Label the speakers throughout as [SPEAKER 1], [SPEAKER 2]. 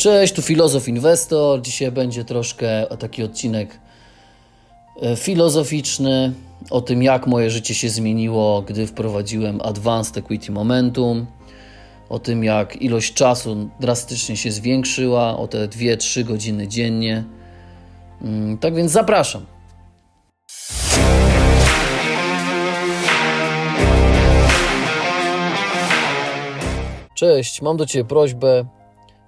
[SPEAKER 1] Cześć, tu Filozof Inwestor. Dzisiaj będzie troszkę taki odcinek e, filozoficzny o tym, jak moje życie się zmieniło, gdy wprowadziłem Advanced Equity Momentum, o tym, jak ilość czasu drastycznie się zwiększyła, o te 2-3 godziny dziennie. Mm, Tak więc zapraszam. Cześć, mam do Ciebie prośbę.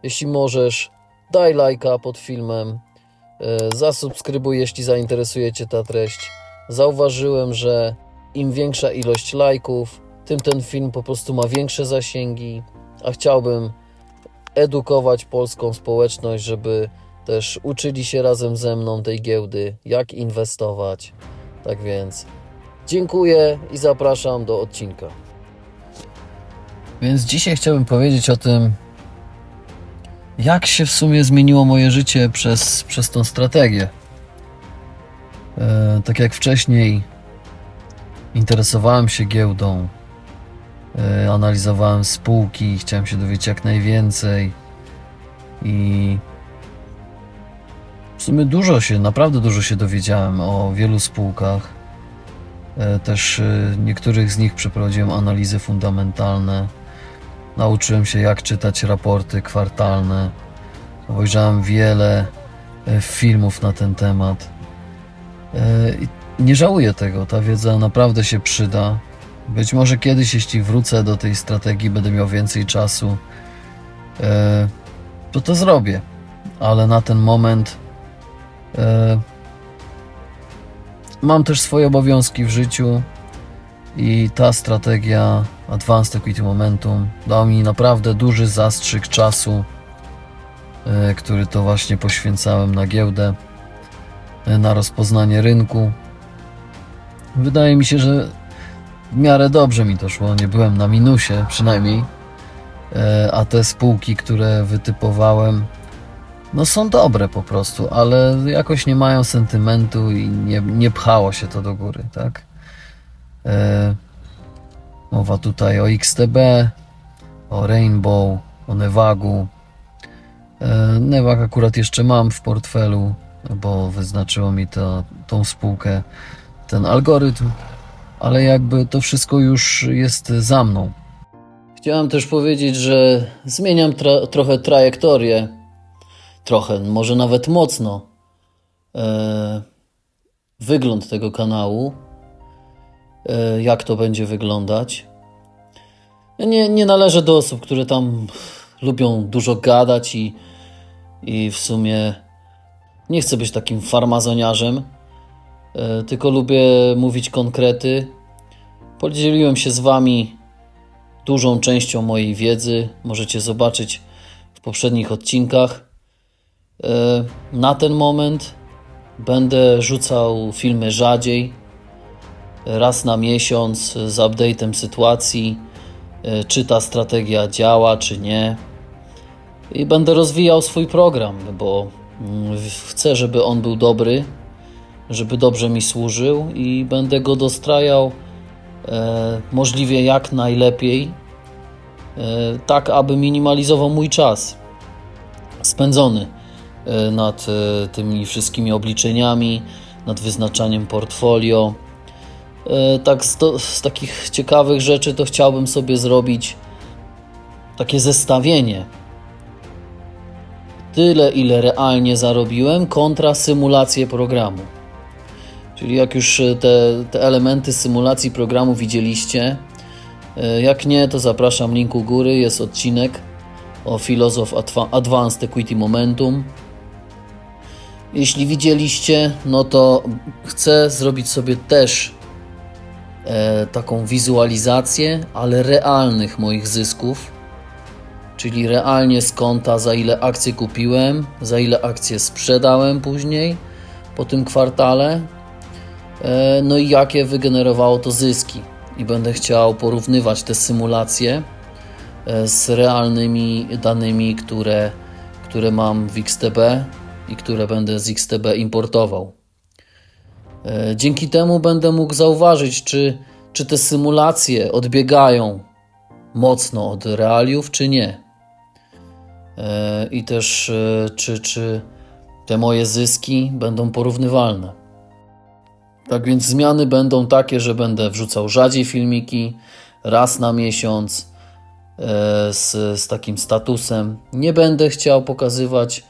[SPEAKER 1] Jeśli możesz, daj lajka pod filmem, e, zasubskrybuj, jeśli zainteresuje Cię ta treść. Zauważyłem, że im większa ilość lajków, tym ten film po prostu ma większe zasięgi, a chciałbym edukować polską społeczność, żeby też uczyli się razem ze mną tej giełdy, jak inwestować. Tak więc dziękuję i zapraszam do odcinka. Więc dzisiaj chciałbym powiedzieć o tym, jak się w sumie zmieniło moje życie przez, przez tą strategię. E, tak jak wcześniej interesowałem się giełdą, e, analizowałem spółki, chciałem się dowiedzieć jak najwięcej i w sumie dużo się, naprawdę dużo się dowiedziałem o wielu spółkach. E, Też e, niektórych z nich przeprowadziłem analizy fundamentalne. Nauczyłem się, jak czytać raporty kwartalne. Obejrzałem wiele e, filmów na ten temat. E, i Nie żałuję tego, ta wiedza naprawdę się przyda. Być może kiedyś, jeśli wrócę do tej strategii, będę miał więcej czasu, e, to to zrobię. Ale na ten moment mam też swoje obowiązki w życiu i ta strategia Advanced Equity Momentum dała mi naprawdę duży zastrzyk czasu, e, który to właśnie poświęcałem na giełdę, e, na rozpoznanie rynku. Wydaje mi się, że w miarę dobrze mi to szło, nie byłem na minusie przynajmniej, E, a te spółki, które wytypowałem, no są dobre po prostu, ale jakoś nie mają sentymentu i nie, nie pchało się to do góry, tak? E, Mowa tutaj o XTB, o Rainbow, o. E, Nevag akurat jeszcze mam w portfelu, bo wyznaczyło mi to, tą spółkę, ten algorytm, ale jakby to wszystko już jest za mną. Chciałem też powiedzieć, że zmieniam tra- trochę trajektorię, trochę, może nawet mocno, e, wygląd tego kanału jak to będzie wyglądać. Nie, nie należę do osób, które tam lubią dużo gadać i, i w sumie nie chcę być takim farmazoniarzem, e, tylko lubię mówić konkrety. Podzieliłem się z Wami dużą częścią mojej wiedzy. Możecie zobaczyć w poprzednich odcinkach. E, Na ten moment będę rzucał filmy rzadziej raz na miesiąc z update'em sytuacji, e, czy ta strategia działa, czy nie. I będę rozwijał swój program, bo mm, chcę, żeby on był dobry, żeby dobrze mi służył i będę go dostrajał e, możliwie jak najlepiej, e, tak aby minimalizował mój czas spędzony e, nad e, tymi wszystkimi obliczeniami, nad wyznaczaniem portfolio. E, Tak z, to, z takich ciekawych rzeczy to chciałbym sobie zrobić takie zestawienie. Tyle, ile realnie zarobiłem kontra symulację programu. Czyli jak już e, te, te elementy symulacji programu widzieliście, e, jak nie, to zapraszam link u góry, jest odcinek o Adva- Advanced Equity Momentum. Jeśli widzieliście, no to chcę zrobić sobie też taką wizualizację, ale realnych moich zysków, czyli realnie z konta, za ile akcje kupiłem, za ile akcje sprzedałem później po tym kwartale, e, no i jakie wygenerowało to zyski. I będę chciał porównywać te symulacje e, z realnymi danymi, które, które mam w XTB i które będę z XTB importował. E, Dzięki temu będę mógł zauważyć, czy, czy te symulacje odbiegają mocno od realiów, czy nie. e, i też e, czy, czy te moje zyski będą porównywalne. Tak więc zmiany będą takie, że będę wrzucał rzadziej filmiki, raz na miesiąc, z, z takim statusem. Nie będę chciał pokazywać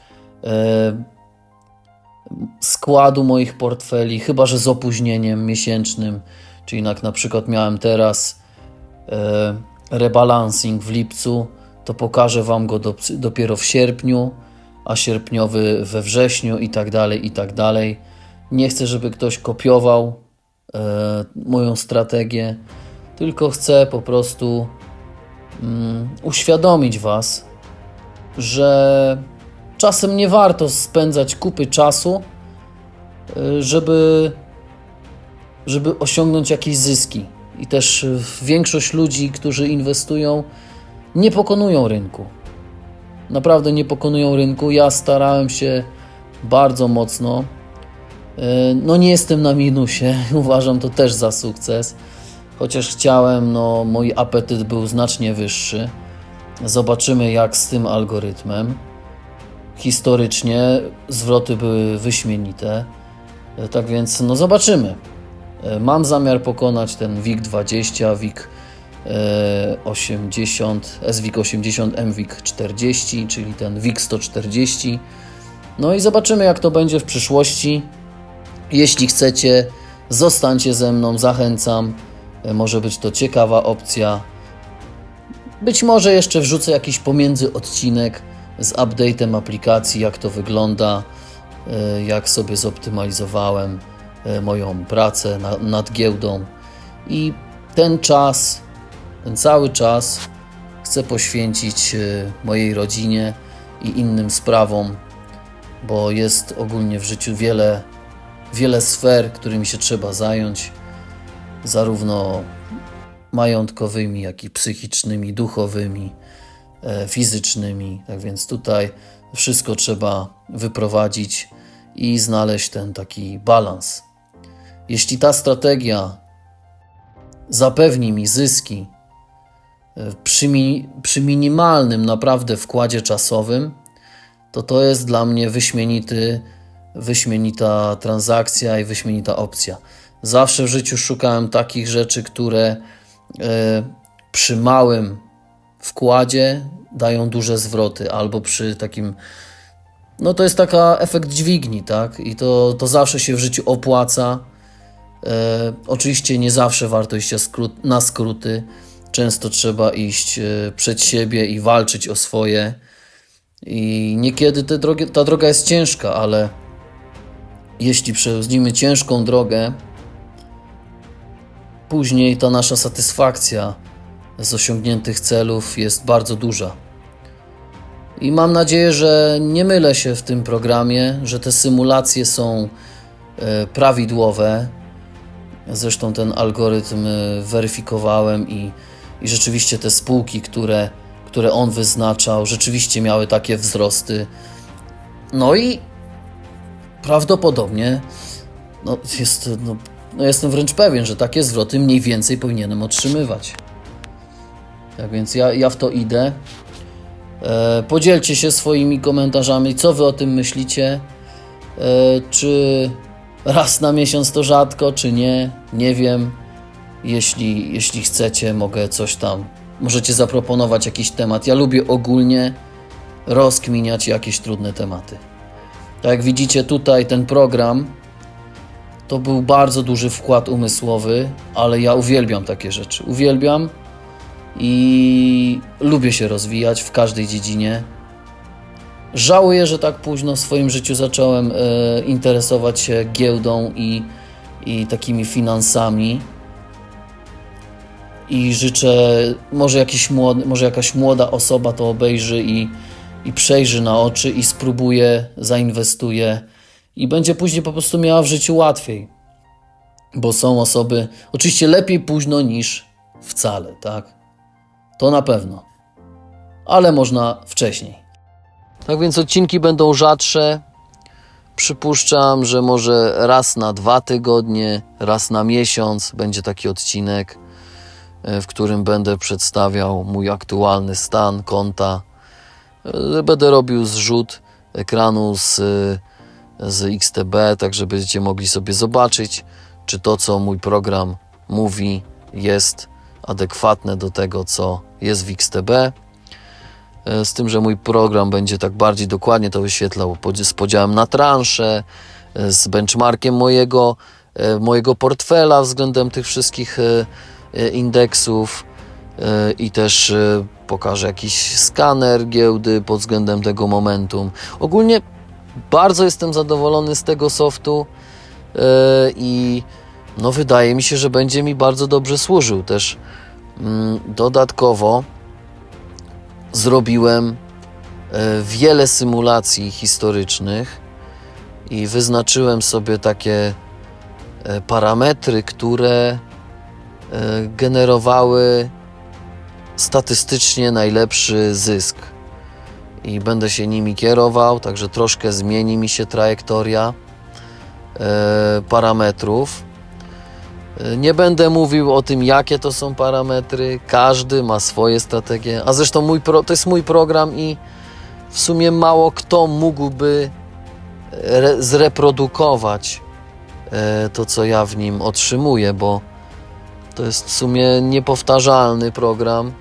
[SPEAKER 1] składu moich portfeli, chyba że z opóźnieniem miesięcznym, czyli jak na przykład miałem teraz e, rebalancing w lipcu, to pokażę Wam go do, dopiero w sierpniu, a sierpniowy we wrześniu i tak dalej, i tak dalej. Nie chcę, żeby ktoś kopiował e, moją strategię, tylko chcę po prostu mm, uświadomić Was, że czasem nie warto spędzać kupy czasu, y, żeby, żeby osiągnąć jakieś zyski. I też y, większość ludzi, którzy inwestują, nie pokonują rynku. Naprawdę nie pokonują rynku. Ja starałem się bardzo mocno. Y, No nie jestem na minusie, uważam to też za sukces. Chociaż chciałem, no mój apetyt był znacznie wyższy. Zobaczymy jak z tym algorytmem historycznie zwroty były wyśmienite. E, Tak więc no zobaczymy. E, Mam zamiar pokonać ten WIG 20, WIG e, 80, SWIG 80, MWIG 40, czyli ten WIG 140. No i zobaczymy jak to będzie w przyszłości. Jeśli chcecie, zostańcie ze mną, zachęcam. E, Może być to ciekawa opcja. Być może jeszcze wrzucę jakiś pomiędzy odcinek z update'em aplikacji, jak to wygląda, e, jak sobie zoptymalizowałem e, moją pracę na, nad giełdą. I ten czas, ten cały czas chcę poświęcić e, mojej rodzinie i innym sprawom, bo jest ogólnie w życiu wiele, wiele sfer, którymi się trzeba zająć, zarówno majątkowymi, jak i psychicznymi, duchowymi fizycznymi. Tak więc tutaj wszystko trzeba wyprowadzić i znaleźć ten taki balans. Jeśli ta strategia zapewni mi zyski e, przy, mi, przy minimalnym naprawdę wkładzie czasowym, to to jest dla mnie wyśmienity, wyśmienita transakcja i wyśmienita opcja. Zawsze w życiu szukałem takich rzeczy, które e, przy małym wkładzie dają duże zwroty, albo przy takim. No to jest taka efekt dźwigni, tak? I to, to zawsze się w życiu opłaca. E, oczywiście nie zawsze warto iść na skrót- na skróty. Często trzeba iść e, przed siebie i walczyć o swoje. I niekiedy te drogi, ta droga jest ciężka, ale jeśli przechodzimy ciężką drogę, później ta nasza satysfakcja z osiągniętych celów jest bardzo duża. I mam nadzieję, że nie mylę się w tym programie, że te symulacje są e, prawidłowe. Zresztą ten algorytm e, weryfikowałem i, i rzeczywiście te spółki, które, które on wyznaczał, rzeczywiście miały takie wzrosty. No i prawdopodobnie no, jest, no, no jestem wręcz pewien, że takie zwroty mniej więcej powinienem otrzymywać. Tak więc ja, ja w to idę. E, podzielcie się swoimi komentarzami, co wy o tym myślicie. E, czy raz na miesiąc to rzadko, czy nie? Nie wiem. Jeśli, jeśli chcecie, mogę coś tam. Możecie zaproponować jakiś temat. Ja lubię ogólnie rozkminiać jakieś trudne tematy. Tak jak widzicie tutaj, ten program to był bardzo duży wkład umysłowy, ale ja uwielbiam takie rzeczy. Uwielbiam i lubię się rozwijać w każdej dziedzinie. Żałuję, że tak późno w swoim życiu zacząłem e, interesować się giełdą i, i takimi finansami. I życzę, może, jakiś młody, może jakaś młoda osoba to obejrzy i, i przejrzy na oczy i spróbuje, zainwestuje i będzie później po prostu miała w życiu łatwiej. Bo są osoby, oczywiście lepiej późno niż wcale, tak? To na pewno. Ale można wcześniej. Tak więc odcinki będą rzadsze. Przypuszczam, że może raz na dwa tygodnie, raz na miesiąc będzie taki odcinek, e, w którym będę przedstawiał mój aktualny stan konta, E, Będę robił zrzut ekranu z, z XTB, tak że będziecie mogli sobie zobaczyć, czy to, co mój program mówi, jest adekwatne do tego, co jest w XTB. E, Z tym, że mój program będzie tak bardziej dokładnie to wyświetlał z podziałem na transze, e, z benchmarkiem mojego, e, mojego portfela względem tych wszystkich indeksów i też pokażę jakiś skaner giełdy pod względem tego momentum. Ogólnie bardzo jestem zadowolony z tego softu i no wydaje mi się, że będzie mi bardzo dobrze służył. Też dodatkowo zrobiłem e, wiele symulacji historycznych i wyznaczyłem sobie takie e, parametry, które e, generowały statystycznie najlepszy zysk. I będę się nimi kierował, także troszkę zmieni mi się trajektoria parametrów. E, Nie będę mówił o tym, jakie to są parametry. Każdy ma swoje strategie. A zresztą mój pro, to jest mój program i w sumie mało kto mógłby re, zreprodukować e, to, co ja w nim otrzymuję, bo to jest w sumie niepowtarzalny program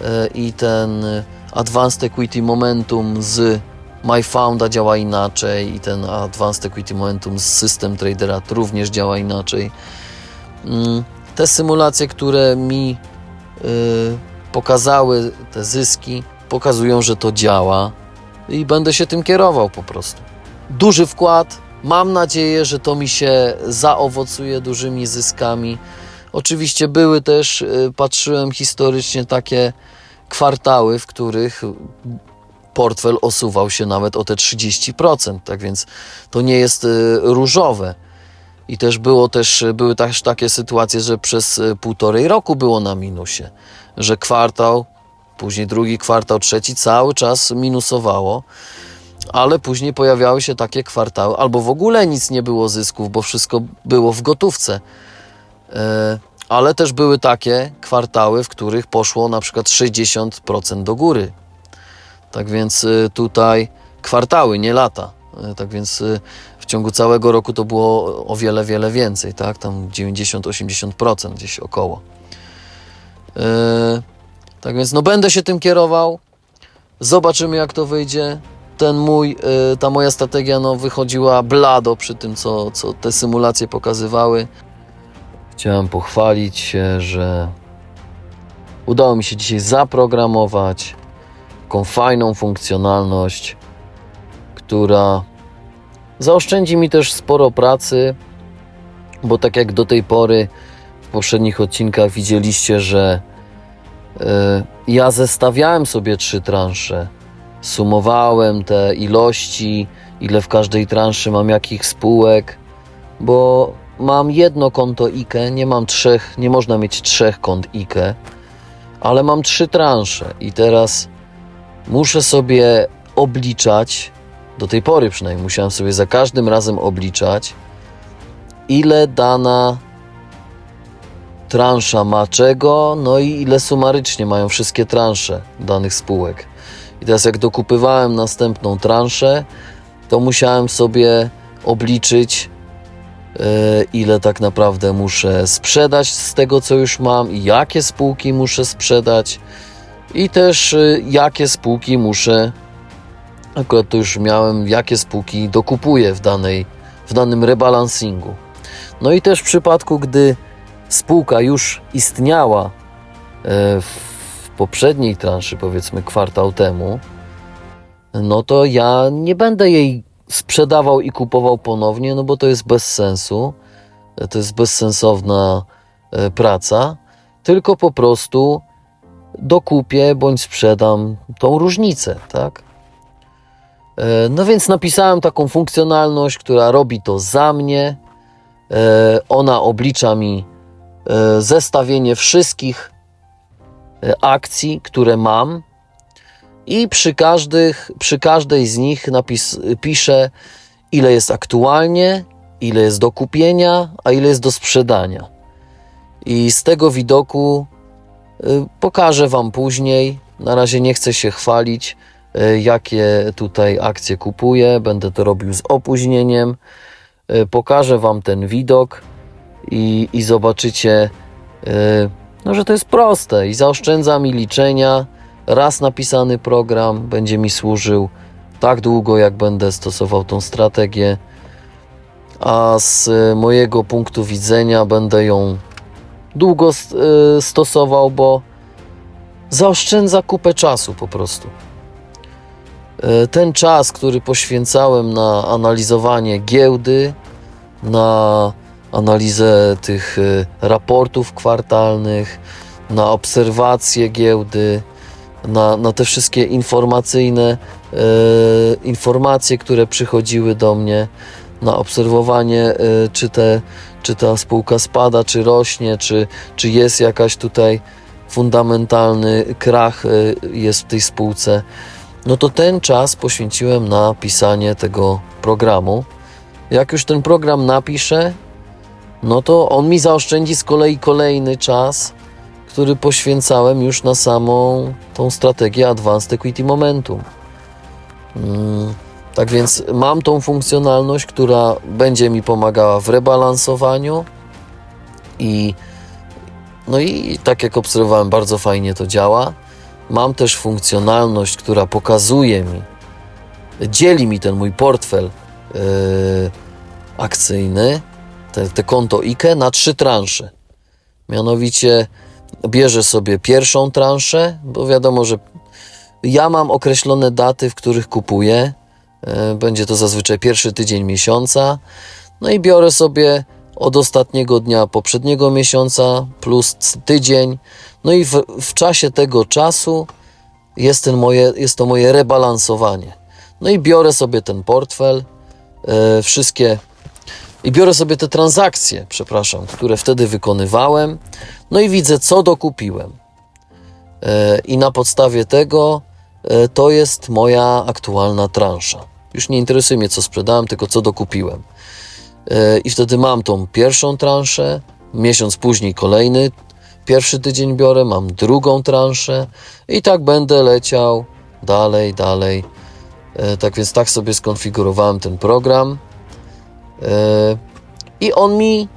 [SPEAKER 1] e, i ten e, Advanced Equity Momentum z MyFounda działa inaczej i ten Advanced Equity Momentum z System Tradera również działa inaczej. Mm, Te symulacje, które mi y, pokazały te zyski, pokazują, że to działa i będę się tym kierował po prostu. Duży wkład. Mam nadzieję, że to mi się zaowocuje dużymi zyskami. Oczywiście były też, y, patrzyłem historycznie, takie kwartały, w których portfel osuwał się nawet o te 30%, tak więc to nie jest y, różowe. I też było też, były też takie sytuacje, że przez y, półtorej roku było na minusie, że kwartał, później drugi kwartał, trzeci cały czas minusowało, ale później pojawiały się takie kwartały, albo w ogóle nic nie było zysków, bo wszystko było w gotówce. E, ale też były takie kwartały, w których poszło na przykład 60% do góry. Tak więc y, tutaj kwartały, nie lata. Y, Tak więc y, w ciągu całego roku to było o wiele, wiele więcej, tak? Tam 90-80% gdzieś około. Yy, tak więc no będę się tym kierował. Zobaczymy jak to wyjdzie. Ten mój, yy, ta moja strategia no wychodziła blado przy tym, co, co te symulacje pokazywały. Chciałem pochwalić się, że udało mi się dzisiaj zaprogramować taką fajną funkcjonalność, która zaoszczędzi mi też sporo pracy, bo tak jak do tej pory w poprzednich odcinkach widzieliście, że e, ja zestawiałem sobie trzy transze, sumowałem te ilości, ile w każdej transzy mam jakich spółek, bo mam jedno konto IKE, nie mam trzech, nie można mieć trzech kont IKE, ale mam trzy transze i teraz muszę sobie obliczać, do tej pory przynajmniej musiałem sobie za każdym razem obliczać, ile dana transza ma czego, no i ile sumarycznie mają wszystkie transze danych spółek. I teraz jak dokupywałem następną transzę, to musiałem sobie obliczyć, e, ile tak naprawdę muszę sprzedać z tego, co już mam jakie spółki muszę sprzedać i też y, jakie spółki muszę, akurat to już miałem, jakie spółki dokupuję w, danej, w danym rebalansingu. No i też w przypadku, gdy spółka już istniała e, w poprzedniej transzy, powiedzmy kwartał temu, no to ja nie będę jej sprzedawał i kupował ponownie, no bo to jest bez sensu. To jest bezsensowna e, praca, tylko po prostu dokupię bądź sprzedam tą różnicę, tak? E, No więc napisałem taką funkcjonalność, która robi to za mnie. E, Ona oblicza mi e, zestawienie wszystkich akcji, które mam i przy, każdych, przy każdej z nich napis, piszę, ile jest aktualnie, ile jest do kupienia, a ile jest do sprzedania. I z tego widoku y, pokażę Wam później. Na razie nie chcę się chwalić, jakie tutaj akcje kupuję. Będę to robił z opóźnieniem. E, Pokażę Wam ten widok i, i zobaczycie, e, no, że to jest proste i zaoszczędza mi liczenia. Raz napisany program będzie mi służył tak długo, jak będę stosował tą strategię, a z e, mojego punktu widzenia będę ją długo e, stosował, bo zaoszczędza kupę czasu po prostu. E, Ten czas, który poświęcałem na analizowanie giełdy, na analizę tych e, raportów kwartalnych, na obserwację giełdy, na, na te wszystkie informacyjne e, informacje, które przychodziły do mnie, na obserwowanie, e, czy, te, czy ta spółka spada, czy rośnie, czy, czy jest jakaś tutaj fundamentalny krach e, jest w tej spółce, no to ten czas poświęciłem na pisanie tego programu. Jak już ten program napiszę, no to on mi zaoszczędzi z kolei kolejny czas, który poświęcałem już na samą tą strategię Advanced Equity Momentum. Mm, tak więc mam tą funkcjonalność, która będzie mi pomagała w rebalansowaniu i no i tak jak obserwowałem, bardzo fajnie to działa. Mam też funkcjonalność, która pokazuje mi, dzieli mi ten mój portfel yy, akcyjny, te, te konto IKE na trzy transze. Mianowicie bierze sobie pierwszą transzę, bo wiadomo, że ja mam określone daty, w których kupuję. E, Będzie to zazwyczaj pierwszy tydzień miesiąca. No i biorę sobie od ostatniego dnia poprzedniego miesiąca plus tydzień. No i w, w czasie tego czasu jest, ten moje, jest to moje rebalansowanie. No i biorę sobie ten portfel, e, wszystkie i biorę sobie te transakcje, przepraszam, które wtedy wykonywałem, no i widzę, co dokupiłem. E, I na podstawie tego e, to jest moja aktualna transza. Już nie interesuje mnie, co sprzedałem, tylko co dokupiłem. I wtedy mam tą pierwszą transzę, miesiąc później kolejny, pierwszy tydzień biorę, mam drugą transzę i tak będę leciał dalej, dalej. E, Tak więc tak sobie skonfigurowałem ten program. E, I on mi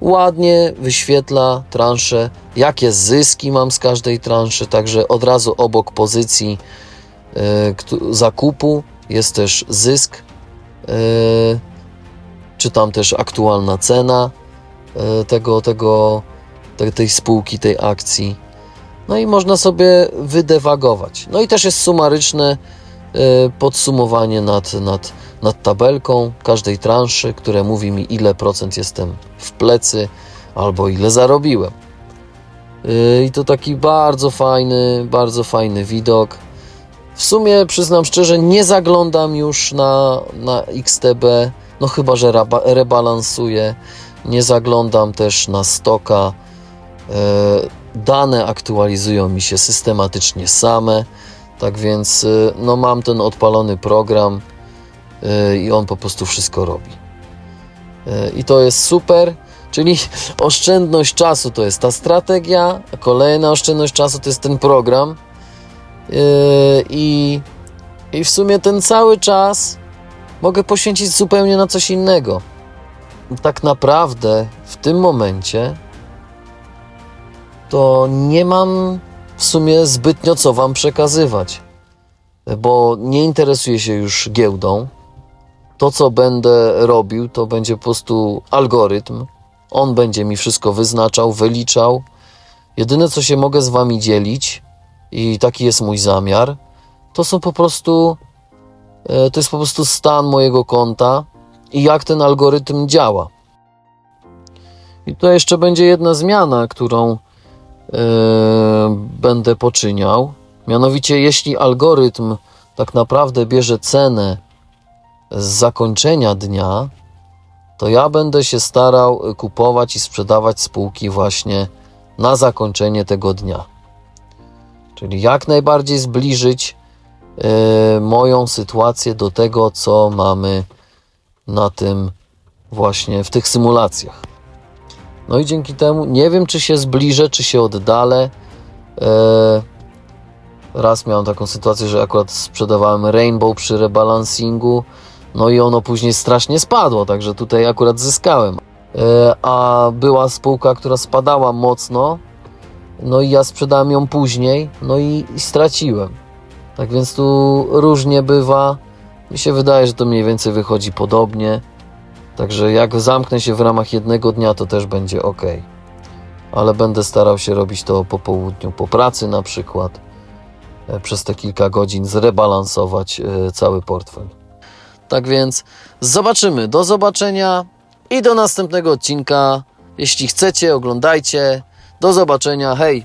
[SPEAKER 1] ładnie wyświetla transze, jakie zyski mam z każdej transzy, także od razu obok pozycji e, zakupu jest też zysk, czy tam też aktualna cena tego, tego, te, tej spółki, tej akcji. No i można sobie wydewagować. No i też jest sumaryczne e, podsumowanie nad, nad, nad tabelką każdej transzy, które mówi mi, ile procent jestem w plecy albo ile zarobiłem. Yy, I to taki bardzo fajny, bardzo fajny widok. W sumie przyznam szczerze, nie zaglądam już na, na XTB, no chyba, że rebalansuję. Nie zaglądam też na stoka. Yy, Dane aktualizują mi się systematycznie same, tak więc yy, no mam ten odpalony program yy, i on po prostu wszystko robi. I to jest super. Czyli oszczędność czasu to jest ta strategia, kolejna oszczędność czasu to jest ten program. I, I w sumie ten cały czas mogę poświęcić zupełnie na coś innego. Tak naprawdę w tym momencie to nie mam w sumie zbytnio co Wam przekazywać, bo nie interesuję się już giełdą. To, co będę robił, to będzie po prostu algorytm. On będzie mi wszystko wyznaczał, wyliczał. Jedyne, co się mogę z Wami dzielić, i taki jest mój zamiar, to są po prostu, e, to jest po prostu stan mojego konta i jak ten algorytm działa. I tutaj jeszcze będzie jedna zmiana, którą będę poczyniał. Mianowicie, jeśli algorytm tak naprawdę bierze cenę z zakończenia dnia, to ja będę się starał kupować i sprzedawać spółki właśnie na zakończenie tego dnia. Czyli jak najbardziej zbliżyć e, moją sytuację do tego, co mamy na tym właśnie w tych symulacjach. No i dzięki temu nie wiem, czy się zbliżę, czy się oddalę. E, Raz miałem taką sytuację, że akurat sprzedawałem Rainbow przy rebalansingu, no i ono później strasznie spadło, także tutaj akurat zyskałem. E, A była spółka, która spadała mocno, no i ja sprzedałem ją później, no i, i straciłem. Tak więc tu różnie bywa. Mi się wydaje, że to mniej więcej wychodzi podobnie. Także jak zamknę się w ramach jednego dnia, to też będzie ok. Ale będę starał się robić to po południu, po pracy na przykład. E, Przez te kilka godzin zrebalansować e, cały portfel. Tak więc zobaczymy. Do zobaczenia i do następnego odcinka. Jeśli chcecie, oglądajcie. Do zobaczenia. Hej!